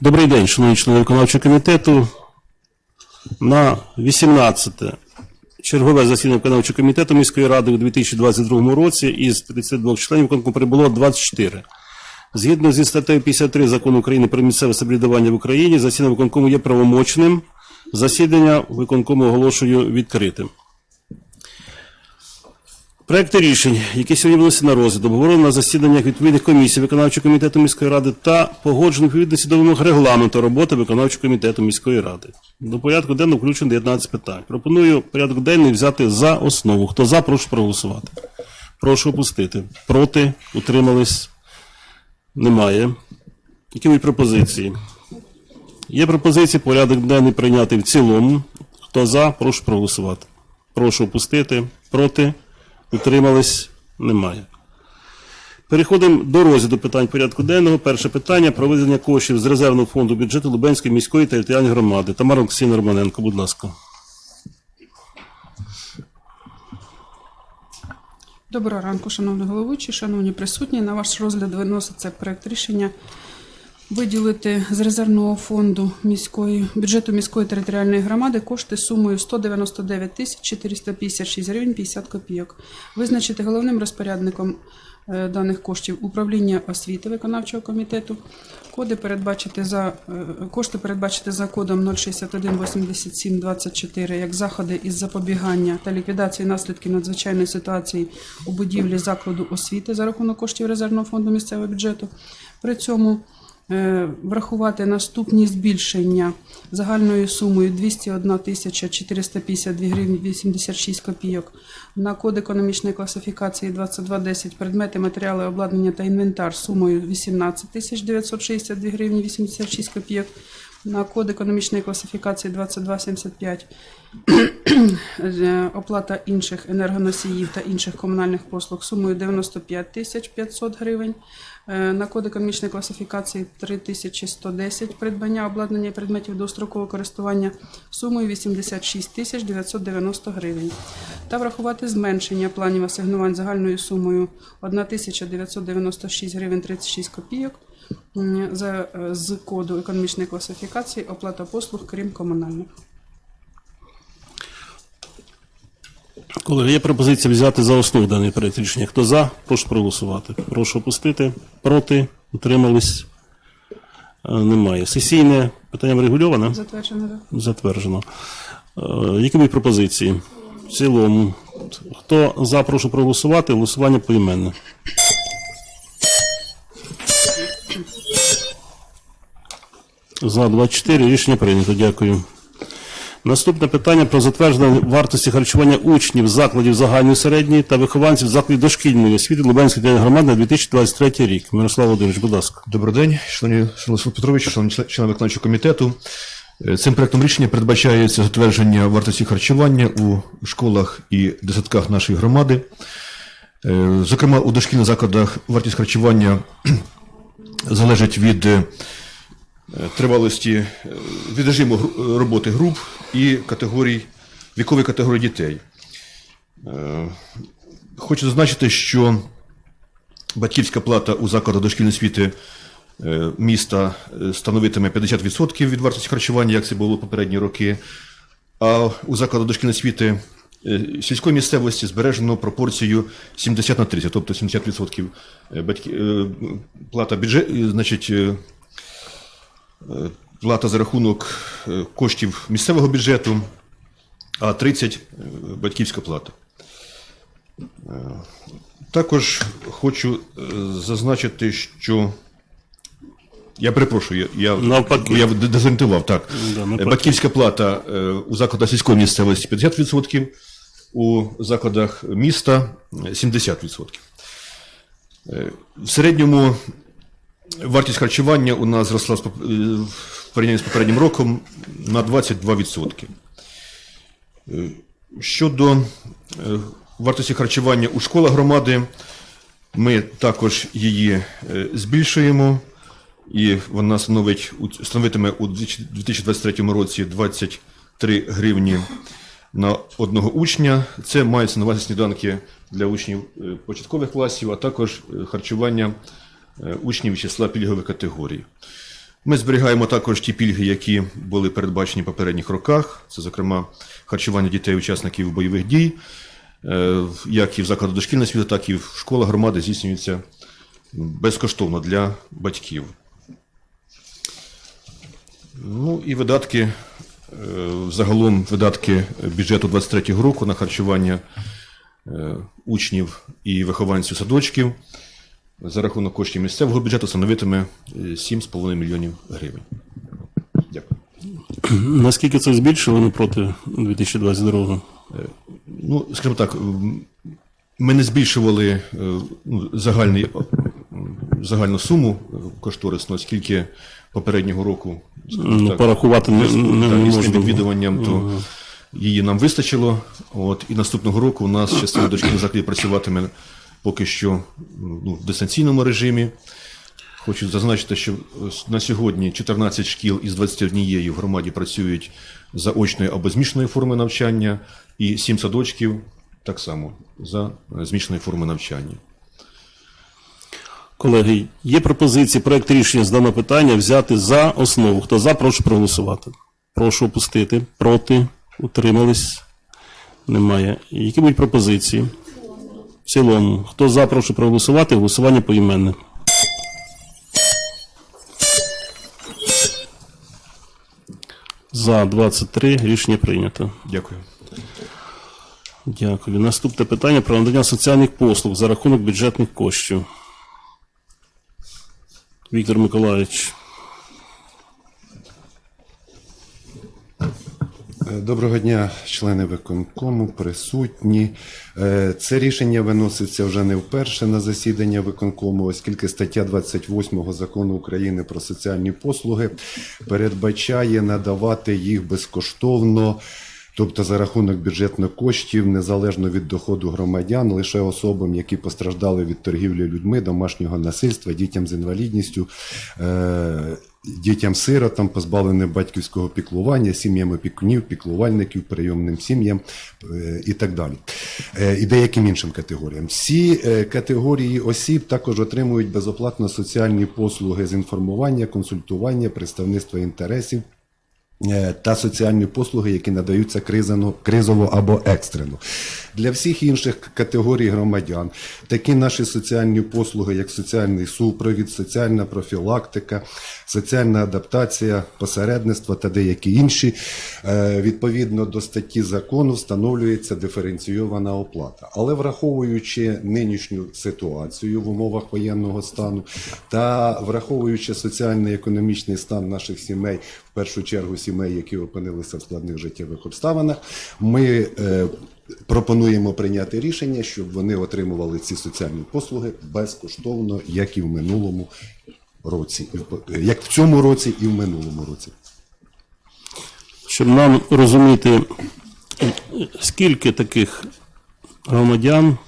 Добрий день, шановні члени виконавчого комітету. На 18 чергове засідання виконавчого комітету міської ради у 2022 році із 32 членів виконкому прибуло 24. Згідно зі статтею 53 Закону України про місцеве самоврядування в Україні, засідання виконкому є правомочним. Засідання виконкому оголошую відкритим. Проекти рішень, які сьогодні вносять на розгляд, обговорено на засіданнях відповідних комісій виконавчого комітету міської ради та погоджено відповідності до вимог регламенту роботи виконавчого комітету міської ради. До порядку денного включено 19 питань. Пропоную порядок денний взяти за основу. Хто за, прошу проголосувати. Прошу опустити. Проти, утримались. Немає. Які будуть пропозиції? Є пропозиції порядок денний прийняти в цілому. Хто за, прошу проголосувати. Прошу опустити. Проти. Утримались? Немає. Переходимо до розгляду питань порядку денного. Перше питання про виділення коштів з резервного фонду бюджету Лубенської міської територіальної громади. Тамара Олексійовна Романенко, будь ласка. Доброго ранку, шановні головуючі, шановні присутні. На ваш розгляд виноситься проект рішення виділити з резервного фонду міської бюджету міської територіальної громади кошти сумою 199 тисяч 456 гривень 50 копійок. Визначити головним розпорядником е, даних коштів управління освіти виконавчого комітету. Коди передбачити за е, кошти передбачити за кодом 061 87 24 як заходи із запобігання та ліквідації наслідків надзвичайної ситуації у будівлі закладу освіти за рахунок коштів резервного фонду місцевого бюджету. При цьому врахувати наступні збільшення загальною сумою 201 тисяча 452 гривні 86 копійок на код економічної класифікації 2210 предмети, матеріали, обладнання та інвентар сумою 18 тисяч 962 гривні 86 копійок на код економічної класифікації 2275 Е, оплата інших енергоносіїв та інших комунальних послуг сумою 95 тисяч 500 гривень. Е, На код економічної класифікації 3110 придбання обладнання предметів дострокового користування сумою 86 тисяч 990 гривень. Та врахувати зменшення планів асигнувань загальною сумою 1996 гривень 36 копійок е, з коду економічної класифікації оплата послуг, крім комунальних. Колеги, є пропозиція взяти за основу даний проект рішення. Хто за, прошу проголосувати. Прошу опустити. Проти, утримались. Е, Немає. Сесійне питання врегульоване? Затверджено. так? Затверджено. Е, Які будуть пропозиції? В цілому. Хто за, прошу проголосувати. Голосування поіменне. За 24. Рішення прийнято. Дякую. Наступне питання про затвердження вартості харчування учнів закладів загальної середньої та вихованців закладів дошкільної освіти Лубенської територіальної громади на 2023 рік. Мирослав Володимирович, будь ласка. Добрий день, шановні Олександр Петрович, шановні члени виконавчого комітету. Е, Цим проектом рішення передбачається затвердження вартості харчування у школах і десятках нашої громади. Е, Зокрема, у дошкільних закладах вартість харчування залежить від е, тривалості е, від режиму роботи груп і категорій, вікової категорії дітей. Е, Хочу зазначити, що батьківська плата у закладах дошкільної освіти е, міста е, становитиме 50% від вартості харчування, як це було попередні роки. А у закладах дошкільної освіти е, сільської місцевості збережено пропорцію 70 на 30, тобто 70% батьки, е, плата бюджет, е, значить, е, е, плата за рахунок е, коштів місцевого бюджету, а 30 е, батьківська плата. Також хочу е, зазначити, що я перепрошую, я, я, Навпаки. я дезорієнтував, так. Да, навпаки. Батьківська плата е, у закладах сільської місцевості 50%, у закладах міста е, 70%. Е, В середньому вартість харчування у нас зросла е, в порівнянні з попереднім роком на 22%. Е, Щодо е, вартості харчування у школах громади, ми також її збільшуємо, і вона становить, становитиме у 2023 році 23 гривні на одного учня. Це мається на увазі сніданки для учнів початкових класів, а також харчування учнів із числа пільгових категорій. Ми зберігаємо також ті пільги, які були передбачені в попередніх роках. Це, зокрема, харчування дітей-учасників бойових дій, е, як і в закладах дошкільної освіти, так і в школах громади здійснюється безкоштовно для батьків. Ну і видатки, е, загалом видатки бюджету 23 року на харчування е, учнів і вихованців садочків за рахунок коштів місцевого бюджету становитиме е, 7,5 мільйонів гривень. Дякую. Наскільки це збільшило проти 2022? Ну, скажімо так, ми не збільшували е, ну, загальний, загальну суму е, кошторисну, оскільки попереднього року Ну, так, порахувати не, не, так, не можна. відвідуванням, то її нам вистачило. От, і наступного року у нас частина дошкільних закладів працюватиме поки що ну, в дистанційному режимі. Хочу зазначити, що на сьогодні 14 шкіл із 21 в громаді працюють за очною або змішаною формою навчання, і 7 садочків так само за е, змішаною формою навчання. Колеги, є пропозиції проект рішення з даного питання взяти за основу. Хто за, прошу проголосувати. Прошу опустити. Проти. Утримались. Немає. Які будуть пропозиції? В цілому. Хто за, прошу проголосувати. Голосування поіменне. За 23 рішення прийнято. Дякую. Дякую. Наступне питання про надання соціальних послуг за рахунок бюджетних коштів. Віктор Миколаївич. Доброго дня, члени виконкому, присутні. Е, Це рішення виноситься вже не вперше на засідання виконкому, оскільки стаття 28 закону України про соціальні послуги передбачає надавати їх безкоштовно. Тобто за рахунок бюджетних коштів, незалежно від доходу громадян, лише особам, які постраждали від торгівлі людьми, домашнього насильства, дітям з інвалідністю, е, дітям-сиротам, позбавленим батьківського піклування, сім'ям опікунів, піклувальників, прийомним сім'ям е, і так далі. Е, І деяким іншим категоріям. Всі е, категорії осіб також отримують безоплатно соціальні послуги з інформування, консультування, представництва інтересів та соціальні послуги, які надаються кризово або екстрено. Для всіх інших категорій громадян такі наші соціальні послуги, як соціальний супровід, соціальна профілактика, соціальна адаптація, посередництво та деякі інші, е, відповідно до статті закону встановлюється диференційована оплата. Але враховуючи нинішню ситуацію в умовах воєнного стану та враховуючи соціально-економічний стан наших сімей, першу чергу сімей, які опинилися в складних життєвих обставинах, ми е, пропонуємо прийняти рішення, щоб вони отримували ці соціальні послуги безкоштовно, як і в минулому році, як в цьому році і в минулому році. Щоб нам розуміти, скільки таких громадян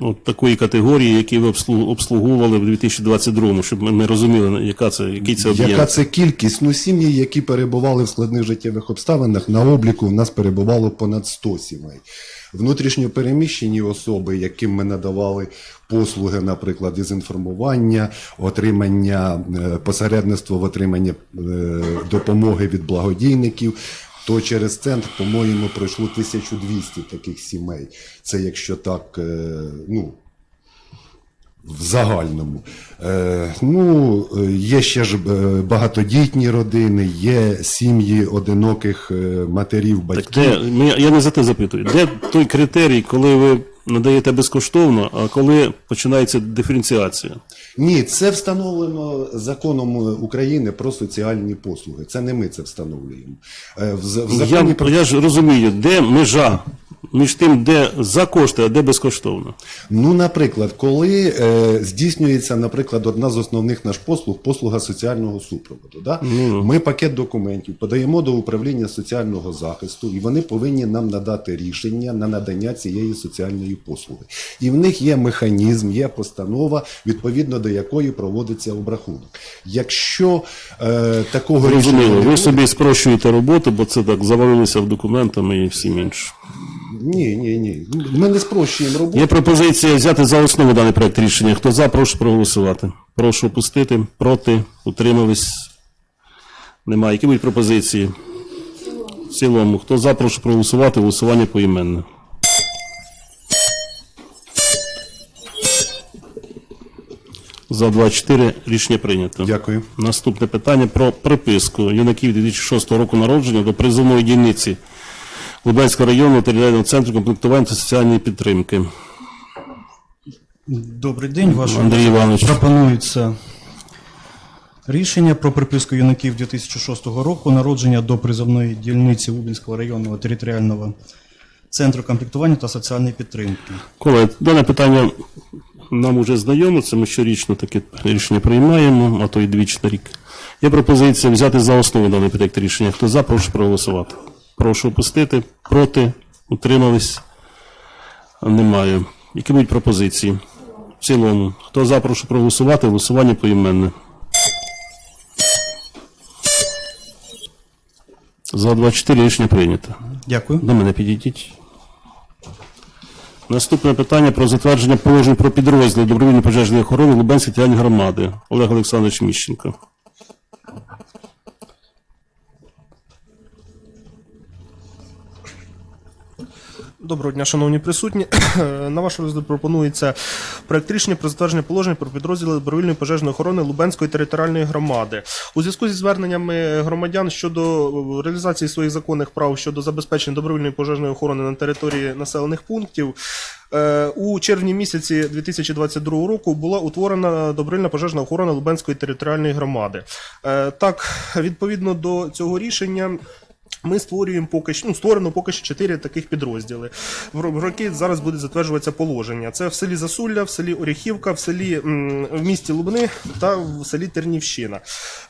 от такої категорії, які ви обслуг- обслуговували в 2022, щоб ми, розуміли, яка це, який це об'єм. Яка це кількість? Ну, сім'ї, які перебували в складних життєвих обставинах, на обліку в нас перебувало понад 100 сімей. Внутрішньо переміщені особи, яким ми надавали послуги, наприклад, із інформування, отримання е, посередництва в отриманні е, допомоги від благодійників. То через центр, по-моєму, пройшло 1200 таких сімей. Це якщо так, е, ну, в загальному. Е, ну, е, є ще ж е, багатодітні родини, є сім'ї одиноких матерів, матерів, Так батьків. де, я не за те запитую. Де той критерій, коли ви надаєте безкоштовно, а коли починається диференціація? Ні, це встановлено законом України про соціальні послуги. Це не ми це встановлюємо. Е, в, з- в законі Я, про я ж розумію, де межа між тим, де за кошти, а де безкоштовно. Ну, наприклад, коли е, здійснюється, наприклад, одна з основних наш послуг послуга соціального супроводу. Да? Ми пакет документів подаємо до управління соціального захисту, і вони повинні нам надати рішення на надання цієї соціальної послуги. І в них є механізм, є постанова, відповідно до якої проводиться обрахунок. Якщо е, такого рішення Зрозуміло, ви собі спрощуєте роботу, бо це так завалилися в документами і всім іншим. Ні, ні, ні. Ми не спрощуємо роботу. Є пропозиція взяти за основу даний проект рішення. Хто за, прошу проголосувати. Прошу опустити. Проти. Утримались. Немає. Які будуть пропозиції? В цілому. Хто за, прошу проголосувати. Голосування поіменне. За 24 рішення прийнято. Дякую. Наступне питання про приписку юнаків 2006 року народження до призовної дільниці Лубенського району територіального центру комплектування та соціальної підтримки. Добрий день, вашому Андрій Іванович. пропонується рішення про приписку юнаків 2006 року народження до призовної дільниці Лубенського районного територіального центру комплектування та соціальної підтримки. Колеги, дане питання нам уже знайомо, це ми щорічно таке рішення приймаємо, а то й двічі на рік. Є пропозиція взяти за основу даний проєкт рішення. Хто за, прошу проголосувати. Прошу опустити. Проти. Утримались. Немає. Які будуть пропозиції? В цілому. Хто за, прошу проголосувати. Голосування поіменне. За 24 рішення прийнято. Дякую. До мене підійдіть. Наступне питання про затвердження положень про підрозділ добровільної пожежної охорони Лубенської територіальної громади. Олег Олександрович Міщенко. Доброго дня, шановні присутні. На ваш розгляд пропонується проект рішення про затвердження положень про підрозділи добровільної пожежної охорони Лубенської територіальної громади. У зв'язку зі зверненнями громадян щодо реалізації своїх законних прав щодо забезпечення добровільної пожежної охорони на території населених пунктів. е, У червні місяці 2022 року була утворена добровільна пожежна охорона Лубенської територіальної громади. Е, Так, відповідно до цього рішення. Ми створюємо поки що, ну, створено поки що чотири таких підрозділи. В роки зараз буде затверджуватися положення. Це в селі Засулля, в селі Оріхівка, в селі в місті Лубни та в селі Тернівщина.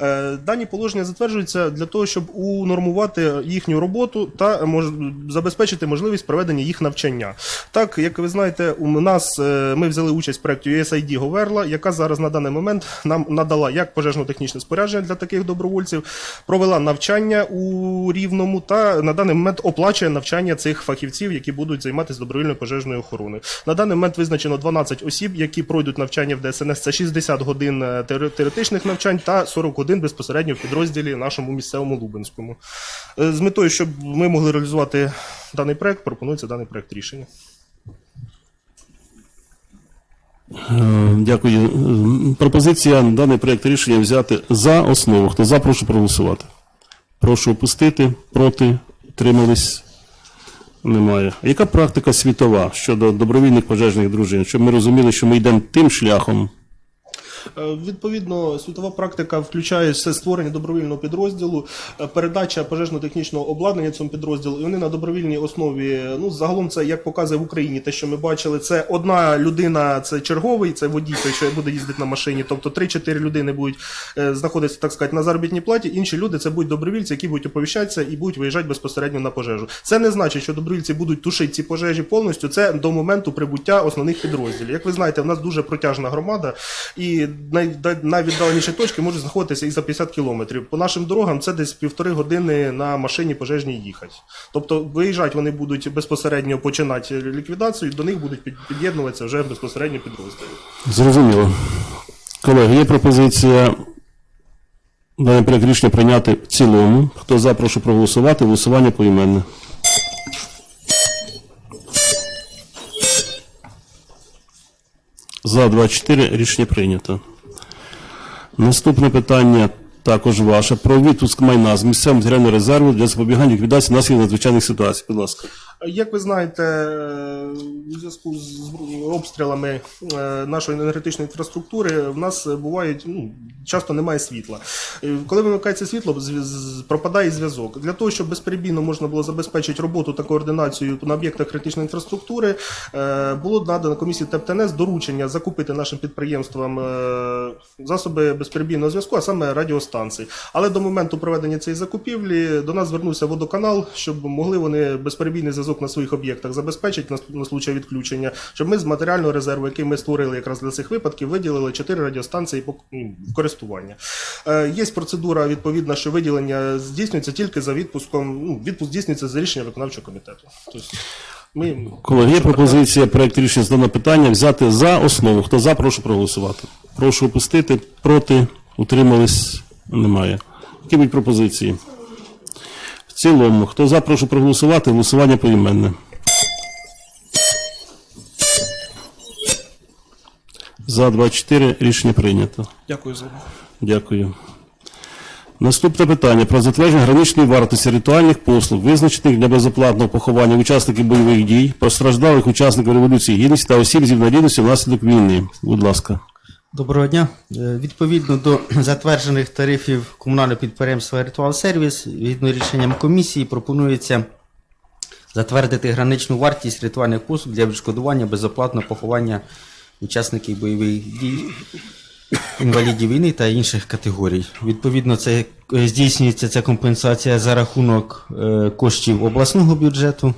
Е, Дані положення затверджуються для того, щоб унормувати їхню роботу та мож, забезпечити можливість проведення їх навчання. Так, як ви знаєте, у нас е, ми взяли участь в проєкті USAID Говерла, яка зараз на даний момент нам надала як пожежно-технічне спорядження для таких добровольців, провела навчання у Рівному та на даний момент оплачує навчання цих фахівців, які будуть займатися добровільною пожежною охороною. На даний момент визначено 12 осіб, які пройдуть навчання в ДСНС. Це 60 годин е, теоретичних навчань та 40 годин безпосередньо в підрозділі нашому місцевому Лубенському. Е, З метою, щоб ми могли реалізувати даний проект, пропонується даний проект рішення. Е, Дякую. Пропозиція даний проєкт рішення взяти за основу. Хто за, прошу проголосувати. Прошу опустити. Проти. Утримались. Немає. Яка практика світова щодо добровільних пожежних дружин? Щоб ми розуміли, що ми йдемо тим шляхом. Е, Відповідно, світова практика включає все створення добровільного підрозділу, е, передача пожежно-технічного обладнання цьому підрозділу, і вони на добровільній основі. Ну загалом це як показує в Україні, те, що ми бачили, це одна людина, це черговий, це водій, той, що буде їздити на машині. Тобто 3-4 людини будуть е, знаходитися, так сказати, на заробітній платі. Інші люди це будуть добровільці, які будуть оповіщатися і будуть виїжджати безпосередньо на пожежу. Це не значить, що добровільці будуть тушити ці пожежі повністю. Це до моменту прибуття основних підрозділів. Як ви знаєте, в нас дуже протяжна громада, і найвіддаленіші точки можуть знаходитися і за 50 кілометрів. По нашим дорогам це десь півтори години на машині пожежній їхати. Тобто виїжджати вони будуть безпосередньо починати ліквідацію, до них будуть під'єднуватися вже безпосередньо підрозділи. Зрозуміло. Колеги, є пропозиція проєкт рішення прийняти в цілому. Хто за, прошу проголосувати. Голосування поіменне. За 24 рішення прийнято. Наступне питання також ваше. Про відпуск майна з місцевого матеріального резерву для запобігання ліквідації наслідків надзвичайних ситуацій. Будь ласка. Як ви знаєте, е, у зв'язку з обстрілами е, нашої енергетичної інфраструктури в нас бувають ну, часто немає світла. Е, Коли вимикається світло, пропадає зв'язок. Для того, щоб безперебійно можна було забезпечити роботу та координацію на об'єктах критичної інфраструктури, було надано комісії ТЕПТНС доручення закупити нашим підприємствам засоби безперебійного зв'язку, а саме радіостанції. Але до моменту проведення цієї закупівлі до нас звернувся водоканал, щоб могли вони безперебійний зв'язок на своїх об'єктах забезпечить на, на случай відключення, щоб ми з матеріального резерву, який ми створили якраз для цих випадків, виділили 4 радіостанції ну, в користування. Е, є процедура відповідна, що виділення здійснюється тільки за відпуском. Ну, відпуск здійснюється за рішенням виконавчого комітету. Тобто ми Колеги, є пропозиція проект рішення з даного питання взяти за основу. Хто за, прошу проголосувати. Прошу опустити, проти, утримались, немає. Які будуть пропозиції? В цілому, хто за, прошу проголосувати, голосування поіменне. За 24 рішення прийнято. дякую за увагу. Дякую. Наступне питання про затвердження граничної вартості ритуальних послуг, визначених для безоплатного поховання учасників бойових дій, постраждалих учасників Революції Гідності та осіб з інвалідністю внаслідок війни. Будь ласка. Доброго дня. Е, Відповідно до затверджених тарифів комунального підприємства Ритуал Сервіс, відповідно рішенням комісії пропонується затвердити граничну вартість ритуальних послуг для відшкодування безоплатного поховання учасників бойових дій, інвалідів війни та інших категорій. Відповідно, це е, здійснюється ця компенсація за рахунок е, коштів обласного бюджету.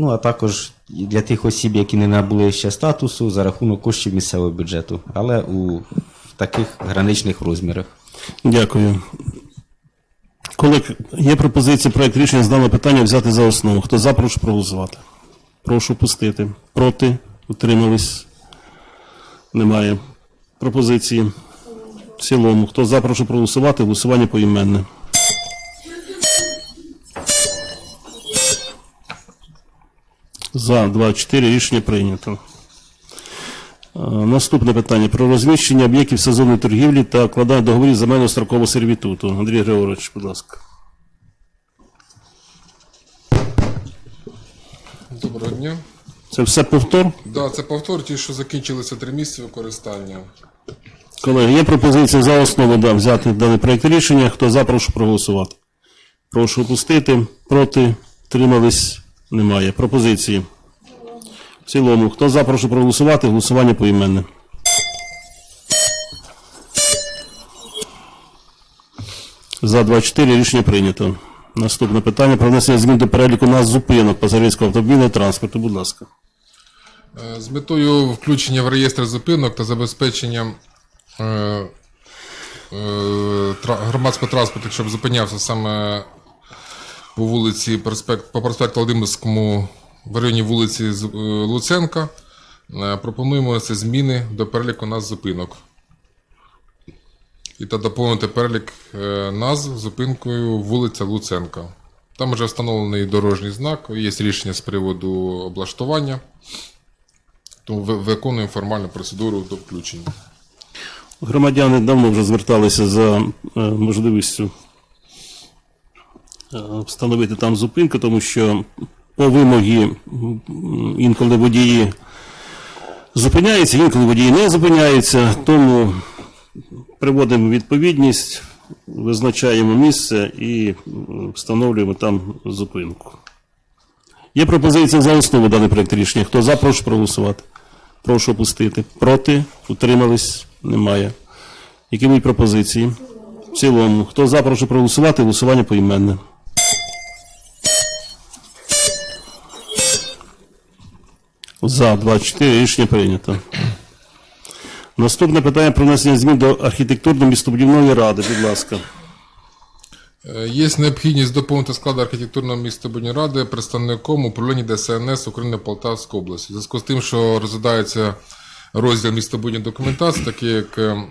Ну, а також для тих осіб, які не набули ще статусу, за рахунок коштів місцевого бюджету, але у таких граничних розмірах. Дякую. Колег, є пропозиція проект рішення з даного питання взяти за основу. Хто за, прошу проголосувати. Прошу пустити. Проти, утримались. Немає. Пропозиції. В цілому. Хто за, прошу проголосувати. Голосування поіменне. За 24 рішення прийнято. Е, Наступне питання про розміщення об'єктів сезонної торгівлі та укладання договорів земельного строкового сервітуту. Андрій Григорович, будь ласка. Доброго дня. Це все повтор? Да, це повтор, ті, що закінчилися три місяці використання. Колеги, є пропозиція за основу да, взяти даний проєкт рішення. Хто за, прошу проголосувати. Прошу опустити. Проти. Тримались. Немає. Пропозиції. В цілому. Хто за, прошу проголосувати. Голосування поіменне. За 24 рішення прийнято. Наступне питання про внесення змін до переліку нас зупинок пасажирського автомобільного транспорту. Будь ласка. Е, З метою включення в реєстр зупинок та забезпечення е, е, громадського транспорту, щоб зупинявся саме по вулиці проспект, по проспекту Володимирському в районі вулиці е, Луценка, е, пропонуємо це зміни до переліку нас зупинок. І та доповнити перелік е, назв зупинкою вулиця Луценка. Там вже встановлений дорожній знак, є рішення з приводу облаштування. Тому виконуємо формальну процедуру до включення. Громадяни давно вже зверталися за можливістю встановити там зупинку, тому що по вимогі інколи водії зупиняються, інколи водії не зупиняються, тому приводимо відповідність, визначаємо місце і встановлюємо там зупинку. Є пропозиція за основу даний проєкт рішення. Хто за, прошу проголосувати. Прошу опустити. Проти? Утримались? Немає. Які будуть пропозиції? В цілому. Хто за, прошу проголосувати. Голосування поіменне. За 24 рішення прийнято. Наступне питання про внесення змін до архітектурно-містобудівної ради. Будь ласка. Е, Є необхідність доповнити склад архітектурної містобудівної ради представником управління ДСНС України Полтавської області. У зв'язку з тим, що розглядається розділ містобудівної документації, такий як е,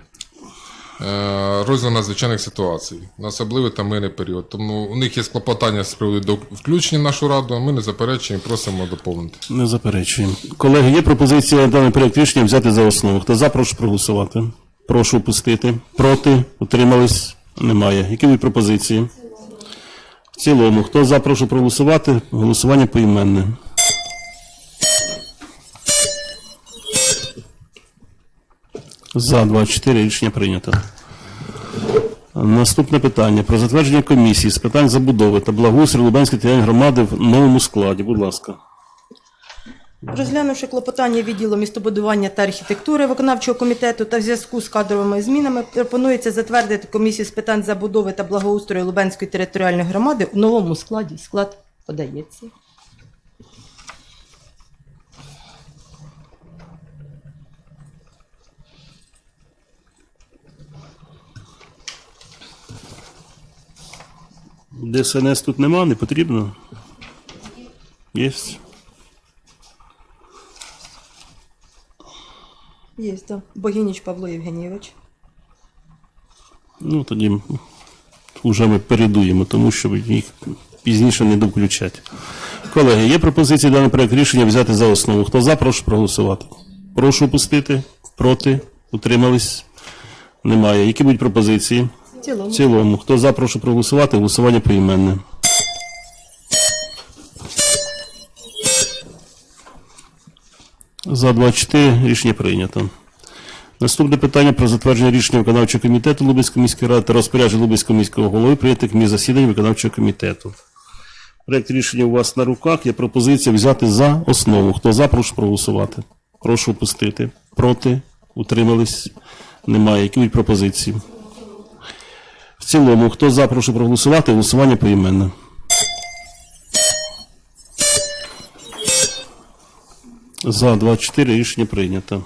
розділ надзвичайних ситуацій, на особливий та мирний період. Тому у них є клопотання з приводу до включення в нашу раду, а ми не заперечуємо просимо доповнити. Не заперечуємо. Колеги, є пропозиція даний проєкт рішення взяти за основу. Хто за, прошу проголосувати. Прошу опустити. Проти? Утримались? Немає. Які будуть пропозиції? В цілому. Хто за, прошу проголосувати. Голосування поіменне. За 24 рішення прийнято. Наступне питання про затвердження комісії з питань забудови та благоустрою Лубенської територіальної громади в новому складі. Будь ласка. Розглянувши клопотання відділу містобудування та архітектури виконавчого комітету та в зв'язку з кадровими змінами, пропонується затвердити комісію з питань забудови та благоустрою Лубенської територіальної громади у новому складі. Склад подається. ДСНС тут нема, не потрібно. Є. Є, да. Богініч Павло Євгенійович. Ну, тоді вже ми передуємо, тому що їх пізніше не довключать. Колеги, є пропозиції даний проект рішення взяти за основу. Хто за, прошу проголосувати. Прошу опустити. Проти. Утримались. Немає. Які будуть пропозиції? Цілому. В цілому. Хто за, прошу проголосувати. Голосування поіменне. За 24 рішення прийнято. Наступне питання про затвердження рішення виконавчого комітету Лубенської міської ради та розпорядження Лубенського міського голови прийнятих між засідань виконавчого комітету. Проект рішення у вас на руках. Є пропозиція взяти за основу. Хто за, прошу проголосувати. Прошу опустити. Проти. Утримались. Немає. Які будуть пропозиції? В цілому, хто за, прошу проголосувати. Голосування поіменне. За 24 рішення прийнято.